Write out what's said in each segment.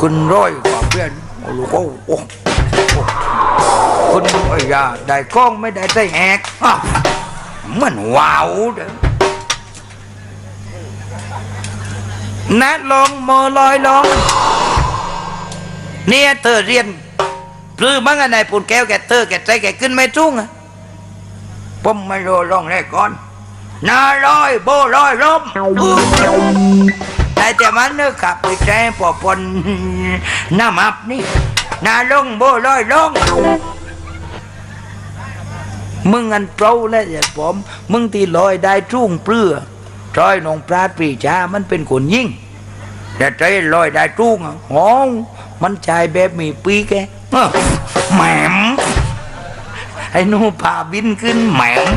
ขึ้นร้อยกว่าเพื่อนโอ้โหโอ้โหคุณไอ้ยาได้กล้องไม่ได้ได้แหกอะมันว้าวเด้อนัดลองมอลอยลองเนี่ยเธอเรียนปลื้มบ้างอะไรปุ่นแก้วแกเธอแกใจแกขึ้นไม่จุ้งอะผมไม่รู้ลองแรกก่อนนาลอยโบลอยลม แต่มันเนื้อขับไปแจ้ปอปนหน้ามับนี่นาลงโบลอยลงมึงอันเปล่าแล้วอย่าผม มึงตีลอยได้จุ้งเปลือจอยนองปราดปีชามันเป็นคนยิ่ง แต่ใจลอยได้จุ้งอะโอ้มันใจแบบมีปีแกแหมมไอ้หนูพาบินขึ้นแหมม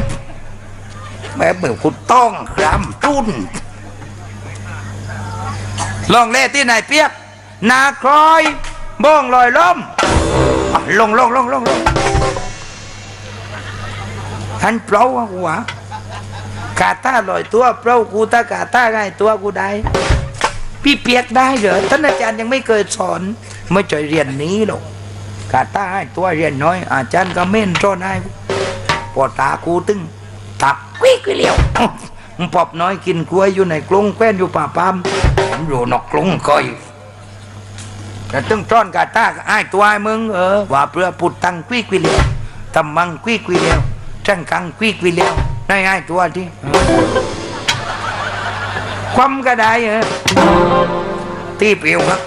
แบบเหมือนคุณต้องครำจุ้น ลองเล่ที่ไหนเปียกนาครอยบ้องลอยล้มลงลงลงลงลงท่านเปล่าอะกูวะกาตาลอยตัวเปล่ากูตากาตาไงตัวกูได้ พี่เปียกได้เหรอท่านอาจารย์ยังไม่เคยสอนไม่ใจเรียนนี้หรอกกาตาให้ตัวเรียนน้อย อาจารย์ก็เม่นสอนให้พอตากูตึงตับควิกวิเลียวมึงปอบน้อยกินกล้วยอยู่ในกรงแคว้นอยู่ป่าปาม ผมอยู่นอกกรงคอยแต่ตึงจ้อนกาตาไอ้ายตัวไอ้มึงเออว่าเพื่อปุดตังควิกวิเลียวตำมังควิกวิเลียวจังกังควิกวิเลียวได้ไอ้ายตัวที่ความก็ได้เออที่เปรียวครับ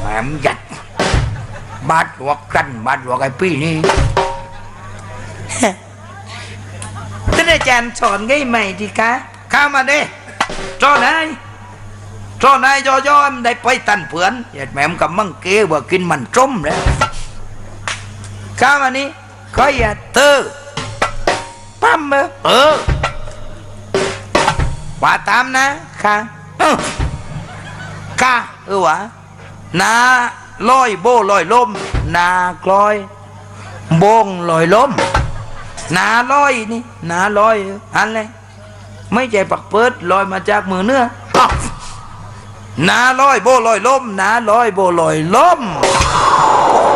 แหมหยัดบาดหัวกันบาดหัวไอ้พี่นี่ท่านอาจารย์สอนง่ายใหม่ดีคะเข้ามาเด้จอนาย จอนายย่อยอมได้ไปตันเผือนอย่าแม่มกับมังเกว่ากินมันจมแล้วข้ามานี่ก็อย่าเตอปั๊มเออเออว่าตามนะค่ะเออค่ะเออวะนาลอยโบลอยลมนากลอยโบงลอยลมนาลอยนี่นาลอยอันเลยไม่ใช่ปักเปิดลอยมาจากมือเนื้อ นาลอยโบลอยล้มนาลอยโบลอยล้ม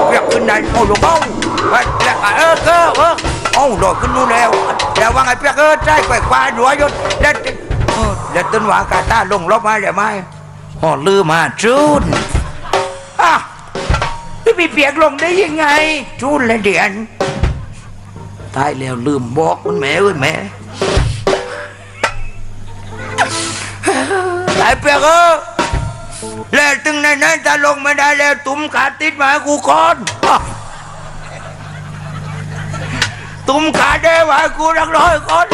เรียกขึ้นได้โอ้ลูกเอ้าไปเรียกเออเออเออเอ้าลอยขึ้นนู่นแล้วแต่ว่าไงเปียกเออใจแกว่งควาหัวยศเด็ดเด็ดต้นหวากาตาลงลบมาเดี๋ยวไม่ห่อลือมาจูนอะพี่ปีเปียกลงได้ยังไง จูนเลยเดียนตายแล้วลืมบอกคุณแม่เว้ยแม่ตายเปียกเออ แล้วตึงในนั้นจะลงไม่ได้แล้วตุ้มขาติดมาให้กูก่อนตุ้มขาได้มากูรักร้อยก่อน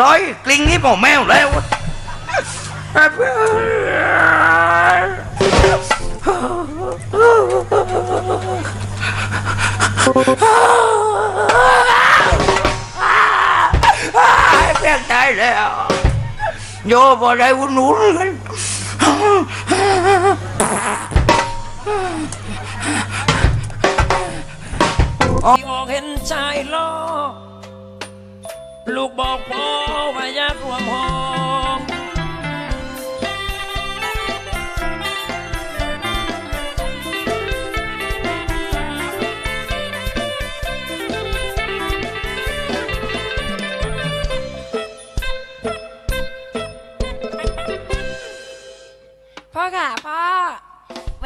ร้อยกลิ้งนี่บอกแมวแล้วเพียงใจแล้วโยบอะไรวุ่นวุ่นกันที่ออกเห็นชายล้อลูกบอกพ่อว่าอยากรวมห้อง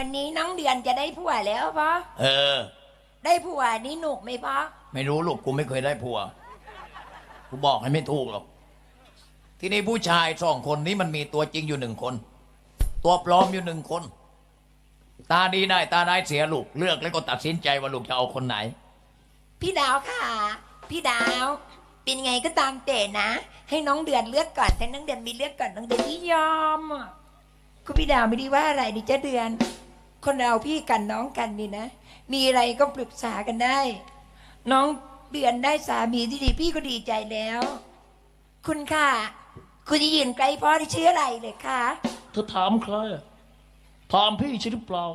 วันนี้น้องเดือนจะได้ผัวแล้วพ่อเออ ได้ผัวนี่หนุกไหมพ่อไม่รู้ลูกกูไม่เคยได้ผัว กูบอกให้ไม่ถูกหรอก ที่นี่ผู้ชายสองคนนี้มันมีตัวจริงอยู่หนึ่งคน ตัวปลอมอยู่หนึ่งคน ตาดีได้ตาได้เสียลูกเลือกแล้วก็ตัดสินใจว่าลูกจะเอาคนไหน พี่ดาวค่ะ พี่ดาว เป็นไงก็ตามแต่นะ ให้น้องเดือนเลือกก่อนแต่น้องเดือนมีเลือกก่อนน้องเดือนที่ยอมอะคุณพี่ดาวไม่ได้ว่าอะไรดิจ้าเดือน คนเราพี่กันน้องกันนี่นะ มีอะไรก็ปรึกษากันได้ น้องเดือนได้สามีที่ดีพี่ก็ดีใจแล้ว คุณค่ะ คุณจะยืนไกลพ่อที่ชื่ออะไรเลยคะเธอถามใครอะถามพี่ใช่หรือเปล่า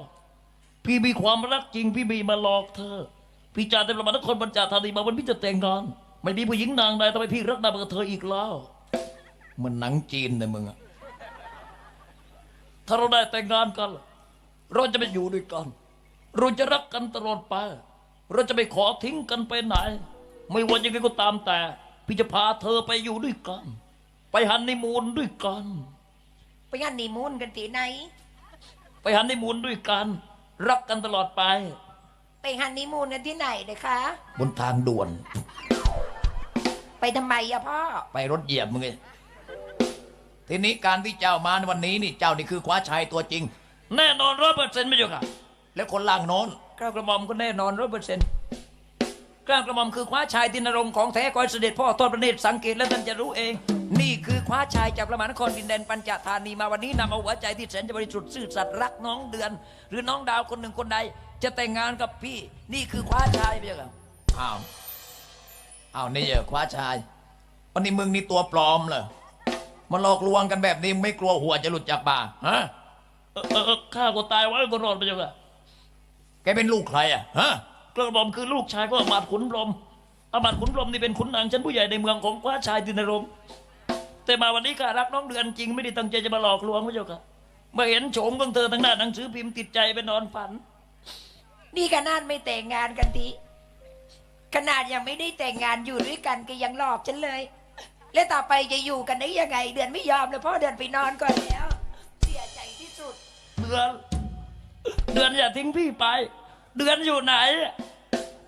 พี่มีความรักจริง พี่ไมีมาหลอกเธอ พี่จ่าเต็มละมันทุกคนบรรจาธานีมาวันพี่จะแต่งงาน ไม่มีผู้หญิงนางใดทำไมพี่รักดำกับเธออีกแล้ว มันหนังจีนเลยมึงอะถ้าเราได้แต่งงานกัน เราจะไปอยู่ด้วยกัน เราจะรักกันตลอดไป เราจะไม่ขอทิ้งกันไปไหน ไม่ว่ายังไงก็ตามแต่ พี่จะพาเธอไปอยู่ด้วยกัน ไปฮันนีมูนด้วยกัน ไปงานนีมูนกันที่ไหน ไปฮันนีมูนด้วยกัน รักกันตลอดไป ไปฮันนีมูนกันที่ไหนเลยคะบนทางด่วน ไปทำไมอะพ่อ ไปรถเหยียบมึงไงทีนี้การที่เจ้ามาในวันนี้นี่เจ้านี่คือคว้าชายตัวจริง แน่นอนร้อยเปอร์เซ็นต์ไม่ใช่ค่ะ แล้วคนล่างโน้นกล้ากระหม่อมก็แน่นอนร้อยเปอร์เซ็นต์กล้ากระหม่อมคือคว้าชายตินรงค์ของแท้คอยเสด็จพ่อทอดพระเนตรสังเกตแล้วท่านจะรู้เอง นี่คือคว้าชายจากพระมหานครดินแดนปัญจธานีมาวันนี้นำเอาหัวใจที่แสนจะบริสุทธิ์ซื่อสัตย์รักน้องเดือน หรือน้องดาวคนหนึ่งคนใด จะแต่งงานกับพี่ นี่คือคว้าชายไม่ใช่ค่ะอ้าวอ้าวนี่เหรอคว้าชายวันนี้มึงนี่ตัวปลอมเหรอมาหลอกลวงกันแบบนี้มึงไม่กลัวหัวจะหลุดจากบ่าฮะ เออเออเออข้าก็ตายไว้ก็รอดไปเจ้าค่ะแกเป็นลูกใครอะฮะกระหม่อมคือลูกชายของอมาตย์ขุนพรหมอมาตย์ขุนพรหมนี่เป็นขุนนางชั้นผู้ใหญ่ในเมืองของคว้าชายตินรงค์แต่มาวันนี้ข้ารักน้องเดือนจริงไม่ได้ตั้งใจจะมาหลอกลวงพระเจ้าค่ะเมื่อเห็นโฉมของเธอทางหน้าหนังสือพิมพ์ติดใจไปนอนฝัน นี่ขนาดไม่แต่งงานกันทีขนาดยังไม่ได้แต่งงานอยู่ด้วยกันก็ยังหลอกฉันเลย และต่อไปจะอยู่กันได้ยังไง เดือนไม่ยอมเลยพ่อเดือนไปนอนก่อนแล้ว ดือน เดือนอย่าทิ้งพี่ไป เดือนอยู่ไหน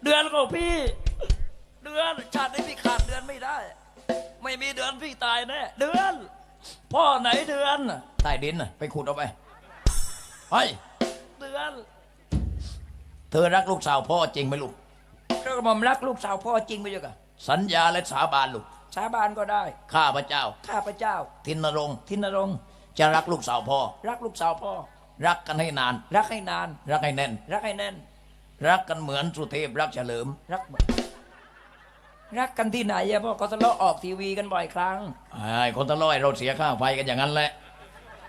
เดือนของพี่ เดือนชาตินี้พี่ขาดเดือนไม่ได้ ไม่มีเดือนพี่ตายแน่เดือน พ่อไหนเดือนใต้ดินน่ะไปขุดเอาไปเฮ้ยเดือน เธอรักลูกสาวพ่อจริงไหมลูกกระหม่อมรักลูกสาวพ่อจริงไหมเจ้าค่ะสัญญาและสาบานลูก สาบานก็ได้ ข้าพระเจ้า ข้าพเจ้า ทินรงค์ทินรงค์จะรักลูกสาวพ่อ รักลูกสาวพ่อ รักกันให้นาน รักให้นาน รักให้แน่น รักให้แน่น รักกันเหมือนสุเทพรักเฉลิม รักเหมือนรักกันที่ไหนอะพ่อก็ทะเลาะออกทีวีกันบ่อยครั้งไอ้คนตะล่อยเราเสียค่าไฟกันอย่างนั้นแหละ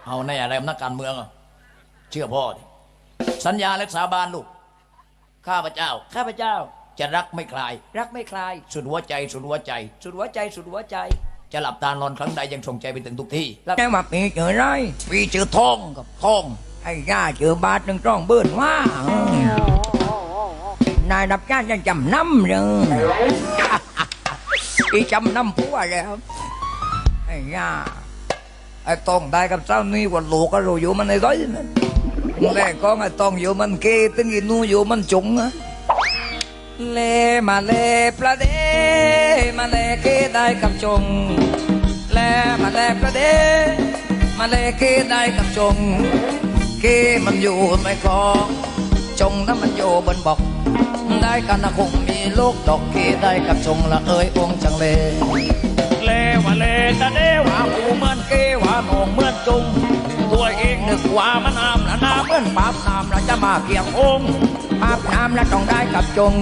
เอาในอะไรนักการเมืองอะเชื่อพ่อดิสัญญาและสาบานลูก ข้าพเจ้า ข้าพเจ้า จะรักไม่คลาย รักไม่คลาย สุดหัวใจ สุดหัวใจ สุดหัวใจ สุดหัวใจ จะหลับตานอนครั้งใดยังส่งใจไปถึงทุกที่แล้วแกมาปีเจอไรปีเจอทองกับทอง ไอ้ย่าเจอบาทหนึ่งต้องเบิ้นว่าเออนายรับจ้างจะจำนำเลยอีจำนำผัวแล้วไอ้ย่าไอ้ต้องได้กับเจ้านี่วันลูกก็รู้อยู่มันในร้อยนั่นแรกก็ไอ้ต้องอยู่มันเกตึงอีนูอยู่มันจุงอะเลมาเลประเดมาเลเกได้กับจงแลมาแลประเดมาแลเกได้กับจงเกมันอยู่ไม่คลองจงถ้ามันอยู่บนบก ได้กันนะคงมีลูกดอกเกได้กับจงละเอ้ยองจังเล เลวะเลตะเดวะหูเหมือนเกวะหนองเหมือนจุงตัวเองนึกว่ามันอามละนาเหมือนปาบน้ำละจะมาเกี่ยงองปาบน้ำแล้วต้องได้กับจง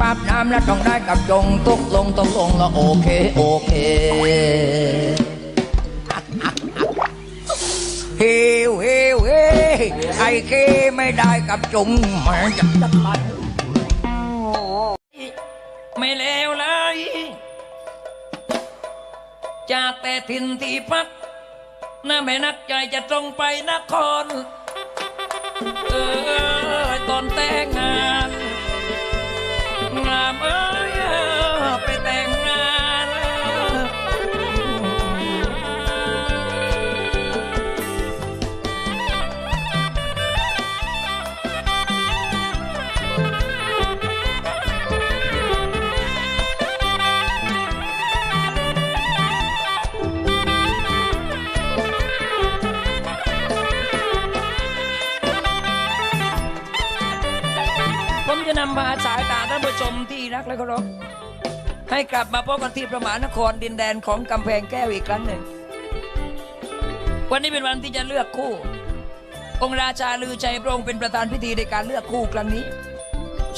ปาบน้ำแล้วต้องได้กับจงตกลงตกลงละโอเคโอเค เฮวเฮวเฮไอ้เคไม่ได้กับจงมันจะจะไปไม่เลวเลย จากแต่ถิ่นที่พักน่าไม่นักใจจะตรงไปนคร เออตอนแต่งงานงามเอ้ย มาสายตาท่านผู้ชมที่รักและเคารพให้กลับมาพบกันที่ประมหานครดินแดนของกำแพงแก้วอีกครั้งหนึ่ง วันนี้เป็นวันที่จะเลือกคู่ องค์ราชาลือชัยพระองค์เป็นประธานพิธีในการเลือกคู่ครั้งนี้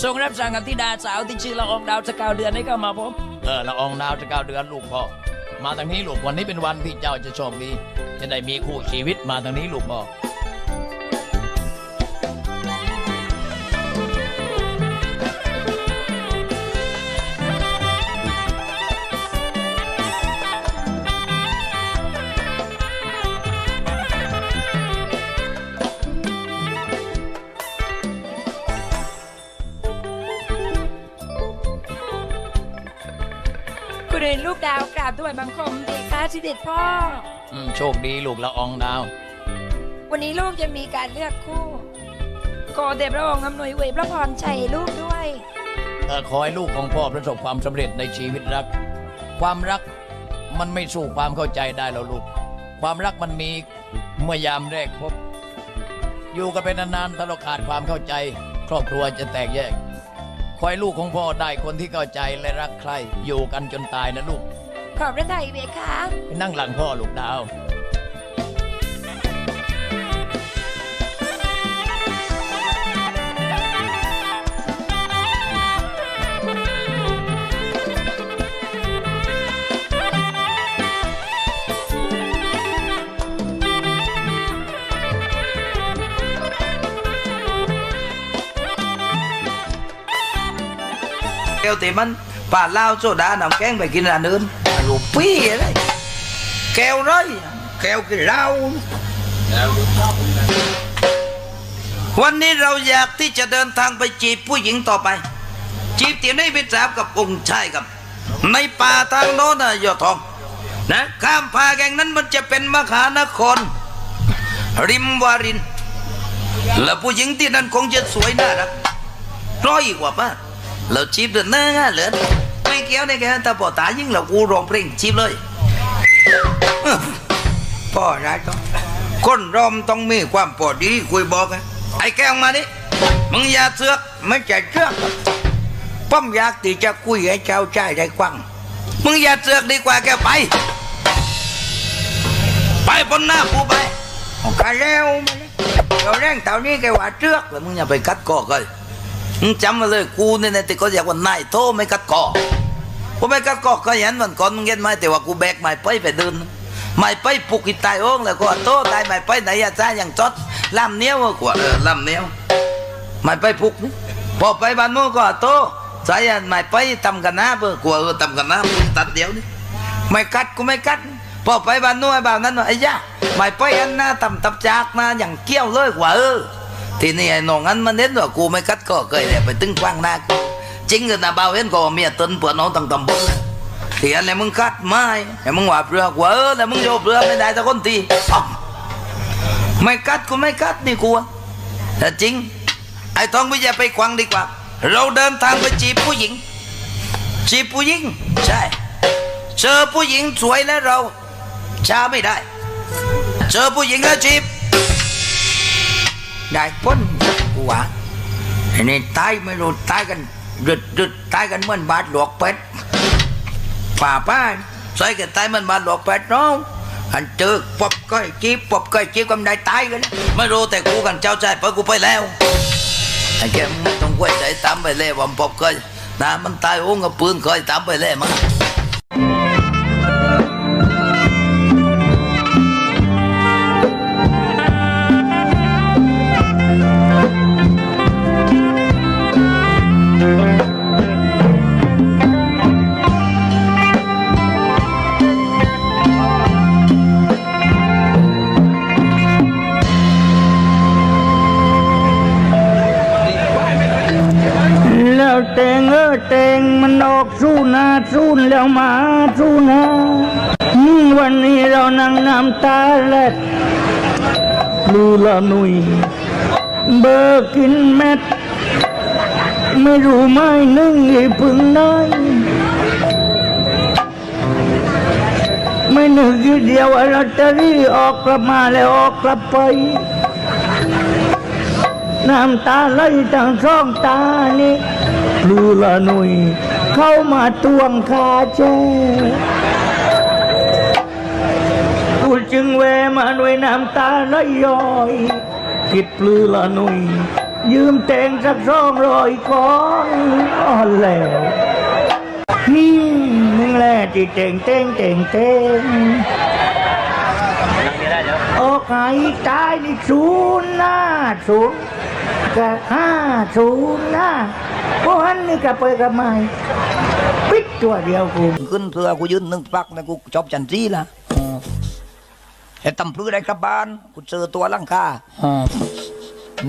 ทรงรับสั่งกับธิดาสาวที่ชื่อละอองดาวสกาวเดือนให้เข้ามาพบเออละอองดาวจะเก้าเดือนลูกพ่อมาทางนี้ลูกวันนี้เป็นวันที่เจ้าจะโชคดี จะได้มีคู่ชีวิตมาทางนี้ลูกพ่อ บด้วยบังคมดีค่ะสิเด็จพ่อ อืมโชคดีลูกละอองดาว วันนี้ลูกจะมีการเลือกคู่ขอเดพระองค์อำนวยเวยพระพรชัยลูกด้วย เออขอให้ลูกของพ่อประสบความสำเร็จในชีวิตรัก ความรักมันไม่สู้ความเข้าใจได้แล้วลูก ความรักมันมีเมื่อยามแรกพบ อยู่กันเป็นนานๆถ้าเราขาดความเข้าใจ ครอบครัวจะแตกแยก ขอให้ลูกของพ่อได้คนที่เข้าใจและรักใคร อยู่กันจนตายนะลูก ขอบพระทัยเบคะไปนั่งหลังพ่อลูกดาวแก้วตีมันป่าเหล้าโซดาน้ำแกงไปกินร้านอื่นรูปี้อะไรแก้วไรแก้วกินเหล้าวันนี้เราอยากที่จะเดินทางไปจีบผู้หญิงต่อไป จีบเตียนได้เป็นสาวกับองค์ชายกับ ในป่าทางโน้นนะยอดทอง นะข้ามพาแกงนั้นมันจะเป็นมหานคร ริมวาริน และผู้หญิงที่นั่นคงจะสวยน่ารักร้อยกว่าป้าเราจีบเดินหน้าเหลือ เกี่ยวในแกแต่พอตายิ่งเรากูร้องเพลงจีบเลยพ่อได้ต้องคนรอมต้องมีความพอดีคุยบอกไงไอ้แก้วมาดิมึงอย่าเสือกไม่ใช่เชือกป้อมอยากที่จะคุยให้เจ้าชายได้กว้างมึงอย่าเสือกดีกว่าแกไป ไปบนหน้ากูไปเอากะแล้วเลยเราแรงเท่านี้แกว่าเชือกแล้วมึงอย่าไปกัดกอกเลยมึงจำมาเลยกูเนี่ยนะแต่ก็อยากว่านายโทไม่กัดกอก ไม่กัดกอกก็เห็นวันก่อนมึงเห็นไหมแต่ว่ากูแบกไม้ไปไปเดินไม้ไปปลุกอีตายโอ่งแล้วก็โตตายไม้ไปไหนอะจ้าอย่างจอดลำเนี้ยวกว่าเออลำเนี้ยวไม้ไปปลุกนี่พอไปบ้านโมก็โตสายไม้ไปทำกันนะเพื่อกลัวเออทำกันนะมึงตัดเดียวนี่ไม่กัดกูไม่กัดพอไปบ้านโน้นไอ้บ้านนั้นไอ้ย่าไม้ไปอันหน้าทำตับจากนะอย่างเกี้ยวเลยกว่าเออทีนี้ไอ้น้องอันมันเห็นว่ากูไม่กัดก็เคยเลยไปตึงกว้างหน้ากู จริงเลยนะบ่าวเห็นก็มียตนเปื่อนน้องตั้งตำบลเลยทีอันไหนมึงกัดไม่ไอ้มึงว่าเปลือกว่าเออแต่มึงโยบเปลือกไม่ได้สักคนทีไม่กัดกูไม่กัดนี่กูอะแต่จริง ไอ้ทองไม่อย่าไปควังดีกว่า เราเดินทางไปจีบผู้หญิง จีบผู้หญิง ใช่เจอผู้หญิงสวยแล้วเราช้าไม่ได้ เจอผู้หญิงแล้วจีบ ได้พ้นกูว่าไอ้นี่ตายไม่รู้ตายกัน หยุดหยุดตายกันเหมือนบาดหลวกเป็ดป่าป้าใส่กันตายเหมือนบาดหลวกเป็ดน้องอันเจอปบก้อยจีบปบก้อยจีบกันได้ตายกันไม่รู้แต่กูกันเจ้าใจเพราะกูไปแล้วไอ้แกมึงไม่ต้องกล้วยใจตามไปเลยว่าปบก้อยนะมันตายโอ้งกับปืนก้อยตามไปเลยมั้ง หนาสู้แล้วมาสู้นะวันนี้เรานั่งน้ำตาแลดลูละนุยเบอร์กินเม็ด ไม่รู้ไม่นึ่งอีพึ่งน้อยไม่นึกอยู่เดียวว่าลอตเตอรี่ออกกลับมาแล้วออกกลับไปน้ำตาไหลทั้งสองตานี่พลูละหนุย เข้ามาตวงคาเจ้กูจึงแวมาด้วยน้ำตาไหลย้อย คิดปลือละหนุย ยืมแต่งสักสองร้อยก้อนอ่อนแล้วนี่มึงแหละที่เต่งเต่งเต่งเต่งโอ้ไก่ตายนี่ศูนย์หน้าศูนย์กับห้าศูนย์หน้า พวกนั้นนี่กับไปกับไม่ปิดตัวเดียวกูขึ้นเรือกูยืนหนึ่งปักนะกูจบจันทรีละเห็นตำพลือได้กลับบ้านกูเจอตัวลังคา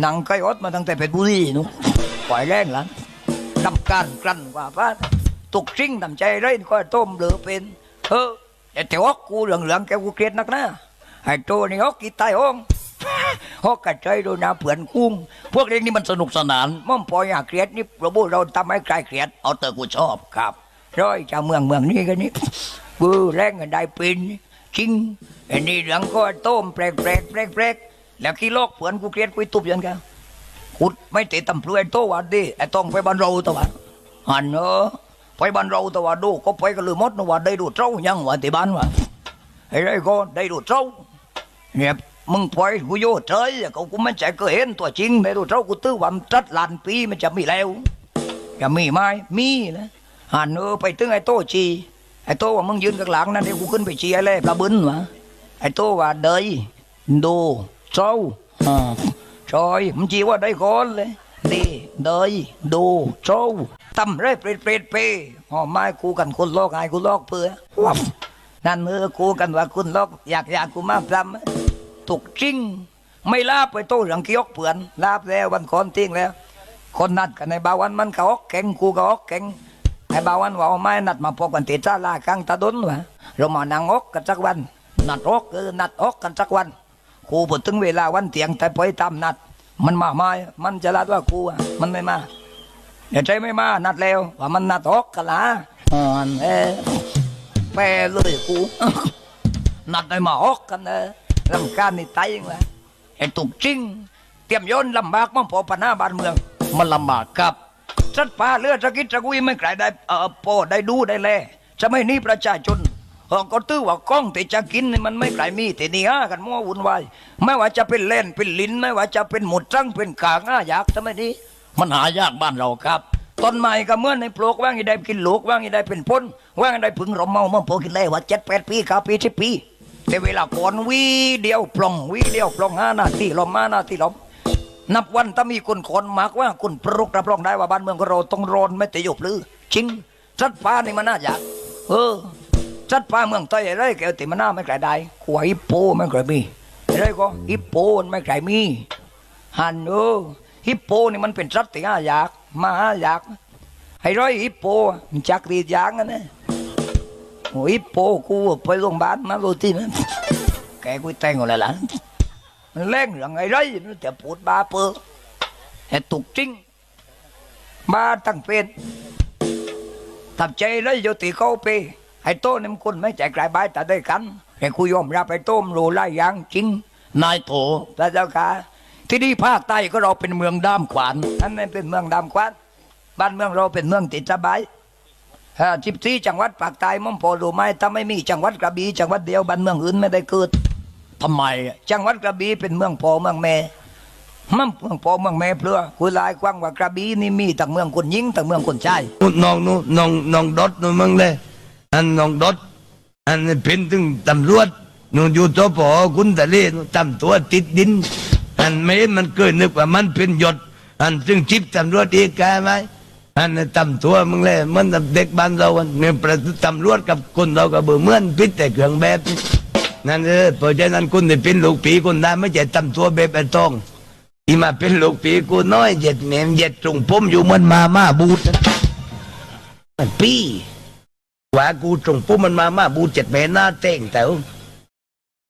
หนังไก่อดมาตั้งแต่เพชรบุรีนุปล่อยแรงหลังดำการกลั้นกว่าป้าตุกซิ่งทำใจไรก็ต้มเหลือเป็นเออแต่แต่ว่ากูเหลืองๆแกกูเกลียดนักนะไอ้โตนี่ฮอกกี่ตายห้อง ฮอกกระใจโดยนาเผื่อนกุ้ง พวกเรื่องนี้มันสนุกสนานม่อมพออยากเกลียดนี่ระบุเราทำให้ใครเกลียดเอาแต่กูชอบครับร้อยชาวเมืองเมืองนี้กันนี่บูแรงกันได้ป็นจริงไอ้นี่เหลืองก็ต้มแปลกแปลกแปลกแปลกแล้วขี้โลกเผื่อนกูเกลียดกูตุบยังกันขุดไม่เตะตำพลวยโตวันดีไอ้ต้องไปบ้านเราตัววันหันเนอะไปบ้านเราตัววันดูก็ไปกันเลยมดนะว่าได้ดูเจ้ายังว่าที่บ้านว่าไอ้ไรก็ได้ดูเจ้าเนี่ย มึงปล่อยกูโยเฉยเขากูไม่ใจก็เห็นตัวจริงได้ดูเจ้ากูตื้อวันจัดลานปีมันจะมีแล้วอย่ามีไหมมีนะหันเออไปตึงไอ้โตจีไอ้โตว่ามึงยืนข้างหลังนั่นเดี๋ยวกูขึ้นไปชี้ไอ้เล่ปลาบึ้นวะไอ้โตว่าเดยดูเจ้าอ่าชอยมึงจีว่าได้ก่อนเลยดีเดยดูเจ้าตำไรเปรตเปรตเปอ๋อไม่กูกันคนลอกไอ้กูลอกเปื่อนั่นเออกูกันว่าคุณลอกอยากอยากกูมาพรำ ถูกจริง ไม่ลาบไปโตเรื่องกิยกเปื่อนลาบแล้ววันคอนทิ้งแล้ว คนนัดกันในบาวันมันก็ออกแข่งกูก็ออกแข่งไอ้บาวันว่าเอาไม้นัดมาพบกันติดซาลากลางตะดนวะเรามานั่งออกกันสักวัน นัดออกเออนัดออกกันสักวันกูพอถึงเวลาวันเตียงแต่ไปตามนัด มันมาไหมมันจะลาดว่ากูอะมันไม่มาเดี๋ยวใจไม่มานัดแล้วว่ามันนัดออกกันละอ่อนเออแปรเลยกูนัดได้มาออกกันเออ ลำการนี่ตายยังไงไอ้ตุกจริง เตรียมโยนลำบากมั่งพอปัญหาบ้านเมือง มันลำบากครับสัตว์ป่าเลือดสะกิดสะกุยไม่ไกลได้เออโปได้ดูได้แลจะไม่นี้ประชาชนเออก็ตื้อว่ากล้องแต่จะกินมันไม่ไกลมีแต่นี่ฮะกันมั่ววุ่นวายไม่ว่าจะเป็นเล่นเป็นลิ้นไม่ว่าจะเป็นหมดจังเป็นกางอะอยากทำไมนี้มันหายากบ้านเราครับต้นไม้ก็เมื่อในปลูกว่างอีได้กินลูกว่างอีได้เป็นพ้นว่างอีได้พึ่งรมเมาเมื่อพอกินเลยว่าเจ็ดแปดปีเก้าปีสิบปี แต่เวลาก่อนวีเดียวปลองวีเดียวปลองห้านาทีลมห้านาทีลมนับวันถ้ามีคนคนมากว่าคุณปรุกรับรองได้ว่าบ้านเมืองของเราต้องร้อนไม่แต่หยบลือจริงสัตว์ป่านี่มันน่าอยากเออสัตว์ป่าเมืองไทยอะไรแกวติมันน่าไม่ไกลได้ขวายโปไม่ไกลมีไรก็ฮิปโปไม่ไกลมีฮันเออฮิปโปนี่มันเป็นสัตว์ที่น่าอยากมาอยากให้ร้อยฮิปโปมันจักรีดยางกันนะ โอ้ฮิปโปกูไปโรงพยาบาลมาโรตีมันแกกูแต่งอะไรล่ะมันเล่งเรื่องไงไรมันจะพูดบาเปอแต่ตุกจริงบาตั้งเป็นทับใจไรโยติเขาไปไอ้โต้นี่มันคนไม่ใจกลายบายแต่ได้กันแต่กูยอมรับไอ้โต้มนรู้ไล่ยางจริงนายโถพระเจ้าค่ะที่นี่ภาคใต้ก็เราเป็นเมืองด้ามขวานอันนั้นเป็นเมืองดำควันบ้านเมืองเราเป็นเมืองติดสบาย สิบสี่จังหวัดภาคใต้มั่งพอรู้ไหมถ้าไม่มีจังหวัดกระบี่จังหวัดเดียวบ้านเมืองอื่นไม่ได้เกิดทำไม จังหวัดกระบี่เป็นเมืองพ่อเมืองแม่มันเมืองพ่อเมืองแม่เพื่อคุยลายกว้างว่ากระบี่นี่มีทั้งเมืองคนหญิงทั้งเมืองคนชายนู่นน้องนู่นน้องน้องดดนู่นมึงเลยอันน้องดดอันนี้เป็นถึงตำรวจนู่นอยู่ตัวปอคุณตะเลนู่นตำตัวติดดิน อันไม่มันเกิดนึกว่ามันเป็นหยศอันซึ่งจิบตำรวจอีกแกไหม อันนี้ตำตัวมึงเลยมันเด็กบ้านเราเนี่ยประตำรวจกับคนเราก็เบื่อเหมือนพิษแต่เครื่องแบบนี้นั่นเออเพราะฉะนั้นคุณที่เป็นลูกปีคุณได้ไม่ใช่ตำตัวแบบไอ้ต้องที่มาเป็นลูกปีกูน้อยเจ็ดแหนมเจ็ดตรงผมอยู่เหมันมาม่าบูดมันปีกว่ากูตรงผมมันมาม่าบูดเจ็ดแม่หน้าเต่งแต่ว่า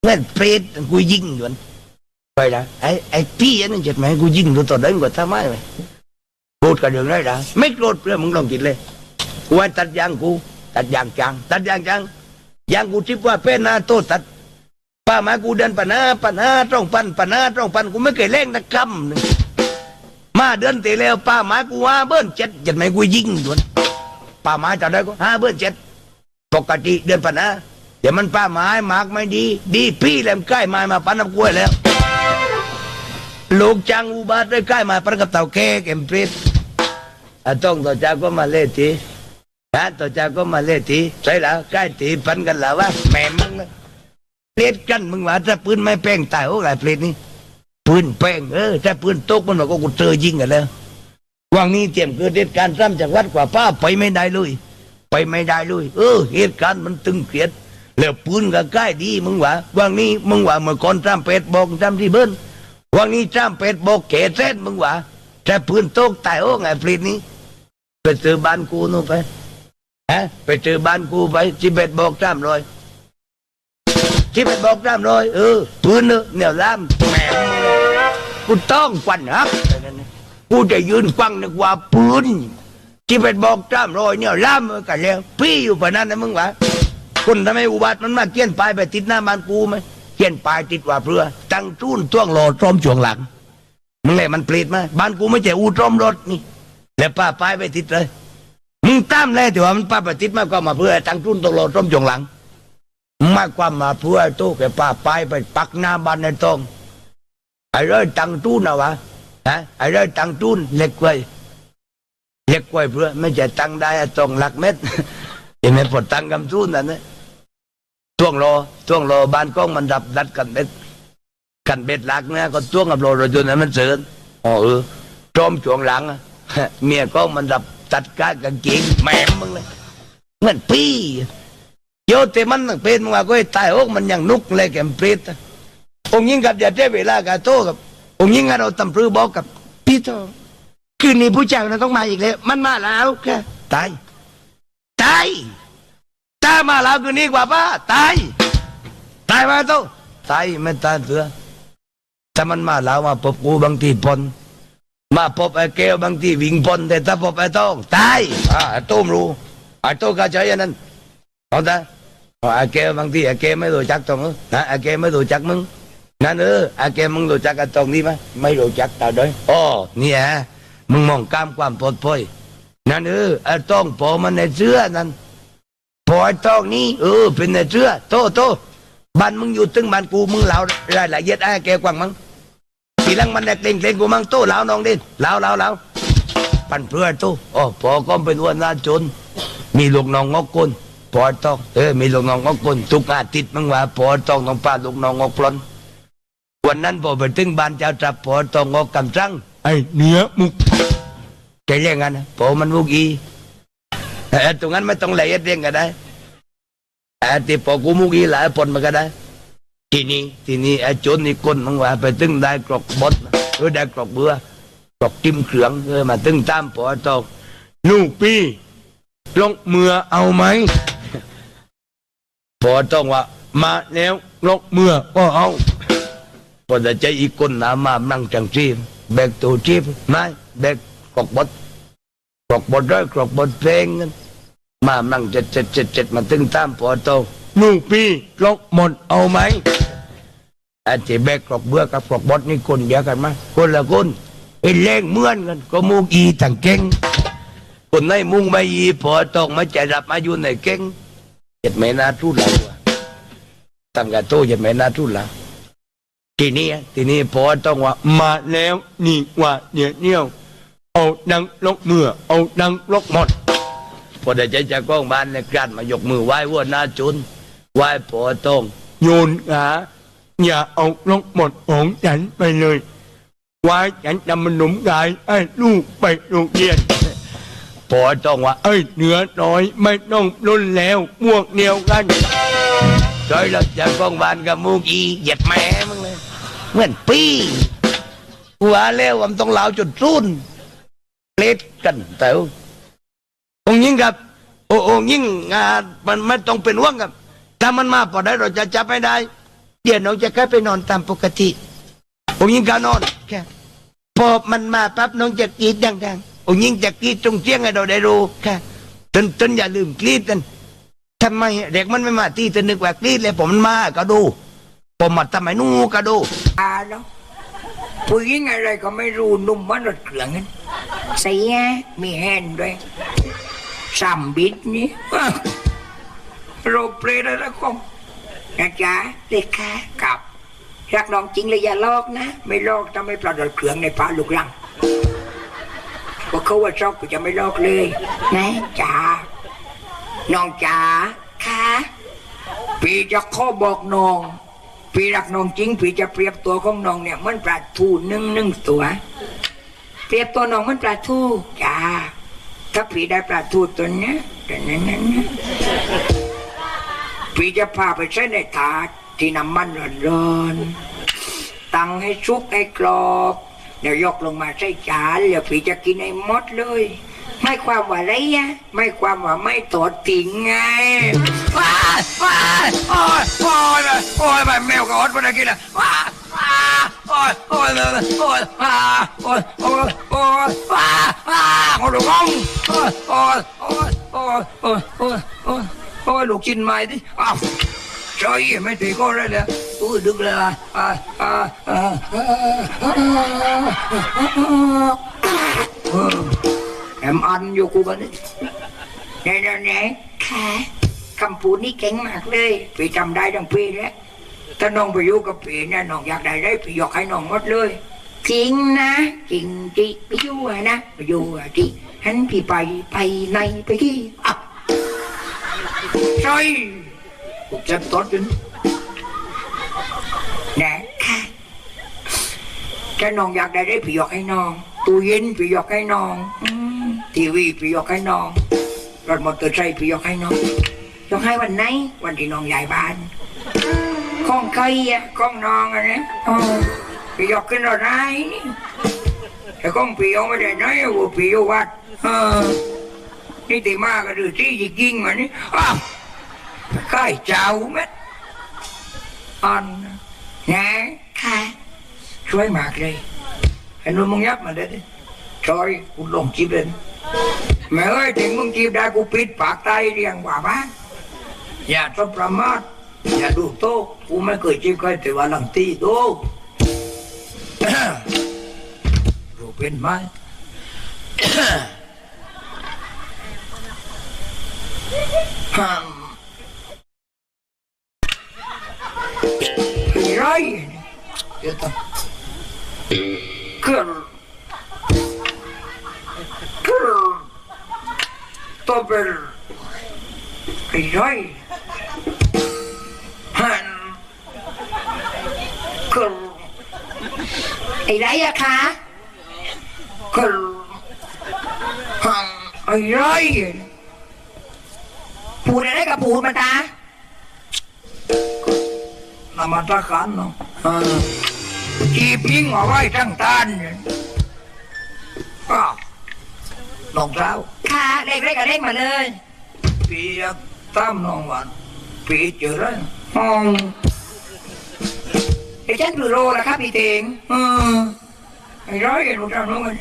เงินเปรตกูยิงอยู่นั่นไปละไอ้ไอ้ปีอันนั้นเจ็ดแม่กูยิงตัวต่อเดินกว่าทำไมไหม โกรธกันเรื่องไรละไม่โกรธเพื่อมึงลองคิดเลยกูว่าตัดยางกู ตัดยางจัง ตัดยางจังยางกูทิพว่าเป็นหน้าโตตัดป้ามากูเดินปัญหาปัญหาต้องปันปัญหาต้องปันกูไม่เคยเล่งนักคำหนึ่งมาเดือนตีแล้วป้ามากูว่าเบิ้ลเจ็ดจัดไหมกูยิงด่วนป้ามาจะได้ก็ห้าเบิ้ลเจ็ดปกติเดือนปัญหาเดี๋ยวมันป้าไม้หมากไม่ดี ดีพี่แหลมใกล้ไม้มาปันน้ำกล้วยแล้วลูกจังอุบาทได้ใกล้มาปันกับเต่าแก่เก็มเปริดอะ ต้องต่อจากก็มาเล่ทีนะต่อจากก็มาเล่ทีใช่แล้วใกล้ตีปันกันแล้ววะแม่มึงนะเปลดกันมึงว่าถ้าปืนไม่แป้งตายโอ้ไรเปลดนี่ปืนแป้งเออถ้าปืนตกมันบอกกูเจอยิงกันแล้ววังนี้เตรียมเกิดเหตุการณ์ซ้ำจากวัดกว่าป้าไปไม่ได้เลยไปไม่ได้เลยเออเหตุการณ์มันตึงเครียดแล้วปืนก็ใกล้ดีมึงว่าวังนี้มึงว่าเมื่อก่อนจ้ำเป็ดบอกจ้ำที่เบิ้ลวังนี้จ้ำเป็ดบอกเขตเส้นมึงว่า ถ้าปืนตกตายโอ้ไงปลดนี้ไปเจอบ้านกูนู่นไปฮะไปเจอบ้านกูไปจิเบ็ดบอกจ้ามรอยจิเบ็ดบอกจ้ามรอยเออปืนเนอะแนวล่ามแหมกูต้องควันฮักกูจะยืนฟังนึกว่าปืนจิเบ็ดบอกจ้ามรอยเนี่ยล่ามกันแล้ว พี่อยู่ปะนั้นนะมึงวะคนทำไมอุบัติมันมาเกี้ยนปลายไปติดหน้าบ้านกูไหมเกี้ยนปลายติดว่าเพื่อตั้งจุ้นจ้วงรอตรอมช่วงหลัง มึงเลยมันเปลีดมาบ้านกูไม่ใช่อูตรอมรถนี่แล้วป้าป้ายไปติดเลยมึงตามเลยแต่ว่ามันป้าไปติดมากกว่ามาเพื่อตั้งจุ้นตกรอตรอมช่วงหลัง มากกว่ามาเพื่อตู้แกป้าป้ายไปปักหน้าบ้านในตองไอ้เรื่องตั้งจุ้นนะวะฮะไอ้เรื่องตั้งจุ้นเล็กไว้เล็กไว้เพื่อไม่ใช่ตั้งได้ตองหลักเม็ดเห็นไหมพอตั้งกำจุ้นนั่นนะช่วงรอช่วงรอบ้านกล้องมันดับดัดกันเม็ด กันเบ็ดหลักนะก็จ้วงกับโลรถยนต์นั้นมันเสือนอ๋อเออจอมช่วงหลังอะเมียก็มันดับตัดกางกางเกงแหม่มมึงเลยเหมือนปี้โยเตมันตั้งเป็นมึงว่าก็ให้ตายอกมันยังนุกเลยแกมเปรตอะองค์ยิงกับอย่าได้เวลากับโตกับ องค์ยิงกับเราตำพรือบอกกับพี่โตคืนนี้ผู้เจ้านะต้องมาอีกแล้ว มันมาแล้วแค่ตายตายตายมาแล้วคืนนี้กว่าป้าตายตายมาโตตายไม่ตายเสือ ถ้ามันมาแล้วมาพบกูบางทีปนมาพบไอ้แก้วบางทีวิ่งปนแต่ถ้าพบไอ้ต้องตายอ่าไอตุ้มรู้ไอ้โต้กาใจอันนั้นเอาแต่ไอ้แก้วบางทีไอ้แก้วไม่รู้จักตรงนะไอ้แก้วไม่รู้จักมึงนั่นเออไอ้แก้วมึงรู้จักไอ้ตรงนี้ไหมไม่รู้จักตาด้วยอ๋อนี่ฮะมึงมองข้ามความปลอดภัยนั่นเออไอ้ต้องพอมันในเสื้อนั่นพอไอ้ต้องนี่เออเป็นในเสื้อโตโตบ้านมึงอยู่ตึงบ้านกูมึงเหลารายละเอียดไอ้แกกว่างมั้ง ทีหลังมันแดกเล่งเล่งกูมั้งโตเหลาน้องดิเหลาเหลาเหลาปันเพื่อโตอ๋อพอก็เป็นวันนาจน มีลูกน้องงอกกลพอต้องเออมีลูกน้องงอกกลทุกอาทิตย์มึงว่าพอต้องต้องพาลูกน้องงอกปลนวันนั้นพอไปถึงบ้านเจ้าจับพอต้องงอกกำจังไอ้เนื้อมุกแกเรียกงั้นนะพอมันมุกอีเออตรงนั้นไม่ต้องละเอียดเรียงกันได้ไอ้ที่พอกูมุกอีหลายปนมาก็ได้ ทีนี้ทีนี้ไอ้โจนนี่คนมึงว่าไปตึงได้กรอกบดเออได้กรอกเบือกรอกจิ้มเครื่องเออมาตึงตามปอตอกลูกพี่ลงเมือเอาไหมปอต้องว่า มาแล้วลงเมือก็เอาพอจะใจอีกคนนะมานั่งจังจีบแบกตัวจีบไม่แบกกรอกบดกรอกบดได้กรอกบดเพลงกันมามั่งเจ็ดเจ็ดเจ็ดเจ็ดมาตึงตามปอโตลูกพี่ลกหมดเอาไหม อาจจะแบกกรอกเบื่อกับกรอกบดนี่คนเดียวกันไหมคนละคนไอ้เล่งเหมือนกันก็มุกอีต่างเก่งคนไหนมุงไม่อีพอตองมาใจรับมาอยู่ในเก่งเจ็ดแม่นาทุนแล้วอะตั้งกะโตเจ็ดแม่นาทุนแล้วทีนี้ทีนี้พอต้องว่ามาแล้วนี่ว่าเนี่ยเนี่ยเอาดังลกเมื่อเอาดังลกหมดพอได้ใจจากกล้องบ้านในกรันมายกมือไหว้วัวหน้าจุนไหว้ปอตรงโยนขา อย่าเอาลงหมดของฉันไปเลยไหว้ฉันจะมันหนุมกายให้ลูกไปโรงเรียนปอตรงว่าเอ้ยเหนือน้อยไม่ต้องรุนแล้วพวกเดียวกันเคยเราจากกองบานกับมูกอีเหยียดแม่มึงเลยเหมือนปีหัวแล้วมันต้องเหลาจนรุ่นเล็ดกันแต่องค์ยิ่งกับโอองยิ่งอ่ามันไม่ต้องเป็นห่วงกับถ้ามันมาพอได้เราจะจับไม่ได้ เดี๋ยวน้องจะแค่ไปนอนตามปกติ องค์ยิ่งก็นอนแค่พอมันมาปั๊บน้องจะกรีดดังๆองค์ยิ่งจะกรีดตรงเชียงให้เราได้รู้ค่ะจนจนอย่าลืมกรีดกันทำไมเด็กมันไม่มาที่จะนึกว่ากรีดเลยผมมันมาก็ดูผมมาทำไมนู่ก็ดูตาแล้วผู้หญิงอะไรก็ไม่รู้นุ่มมันรถเครื่องนั้นเสียมีแฮนด์ด้วยสามบิดนี่โรเปรตอะไรก็ นะจ๊ะเด็กค่ะกับรักน้องจริงเลยอย่าลอกนะ ไม่ลอกถ้าไม่ปลอดรถเครื่องในพระลูกลังก็เขาว่าชอบก็จะไม่ลอกเลยนะจ๋าน้องจ๋าค่ะพี่จะขอบอกน้องพี่รักน้องจริงพี่จะเปรียบตัวของน้องเนี่ยเหมันปลาทูนึ่งนึ่งตัว เปรียบตัวน้องเหมันปลาทูจ้าถ้าพี่ได้ปลาทูตัวเนี้ยแต่นั้นนั้นนะ พี่จะพาไปใช้ในถาดที่น้ำมันร้อนๆตั้งให้ชุกให้กรอบเดี๋ยวยกลงมาใส่จานแล้วพี่จะกินให้หมดเลย ไม่ความว่าอะไรอะไม่ความว่าไม่ตอดติงไงว้าว้าโอ้ยโอ้ยโอ้ยไปแมวกับออดมันกินละว้าว้าโอ้ยโอ้ยโอ้ยว้าโอ้ยโอ้ยโอ้ยว้าว้าโอ้ยโอ้ยโอ้ยโอ้ยโอ้ยโอ้ย โอ้ยโอ้ยโอ้ยลูกชิ้นใหม่ดิอ้าวใช่ไม่ตีก็ได้เลยอู้ดึกเลยอะอ่าอ่าอ่าแอมอันอยู่กูกันนี่ไหนไหนไหนค่ะคำพูดนี่เก่งมากเลยพี่จำได้ทั้งปีแล้วถ้าน้องไปอยู่กับพี่เนี่ยน้องอยากได้ได้พี่ยกให้น้องหมดเลยจริงนะจริงจีไปอยู่อะนะไปอยู่อะจีหันพี่ไปไปในไปที่อะ ใช่กูจะตดจนนะค่ะถ้าน้องอยากได้ได้พี่ยกให้น้องตู้เย็นพี่ยกให้น้องทีวีพี่ยกให้น้องรถมอเตอร์ไซค์พี่ยกให้น้องยกให้วันไหน วันที่น้องย้ายบ้านข้องใครอะข้องน้องอะนะอ๋อพี่ยกขึ้นรถได้นี่แต่ข้องพี่ยกไม่ได้น้อยว่าพี่อยู่วัดเออ นี่ตีมากก็ดูที่จริงมานี่อ้าวข้ายเจ้าไหมอันนะค่ะช่วยมากเลยไอ้นุ่นมึงยับมาเด็ดช่วยกูลงจีบเลยแม่เอ้ยถึงมึงจีบได้กูปิดปากตายเรียงกว่าบ้านอย่าทบประมาทอย่าดูโต๊ะกูไม่เคยจีบใครแต่ว่าหลังตีโต๊ะรู้เป็นไหม Ham. Jaj! Это... Кр... Кр... Тобер... Jaj! Ham. Kr... ไอ้ไรอะคะ Kr... Ham. ไอ้ไร พูดอะไรกับพูดมาตานามาตรการเนาะอ่าจีบยิงเอาไว้ทั้งตานเนี่ยอ้าวน้องสาวค่ะเด็กเล็กกับเด็กมาเลยพี่อยากตามน้องวันพี่เจอแล้วห้องเดี๋ยวฉันปลูโรแล้วครับพี่เตงเออไอ้ไรลูกสาวน้องกัน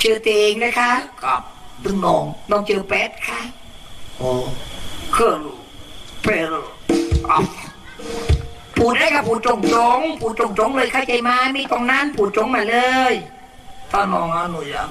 เจอเตงนะคะกับตึงน้องน้องเจอแป๊ดค่ะโอ้ เครื่องเป็นผูดได้ครับผูดจงจงผูดจงจงเลยเข้าใจไหมไมีตรงนั้นผูดจงมาเลยท่านมองหนูยัง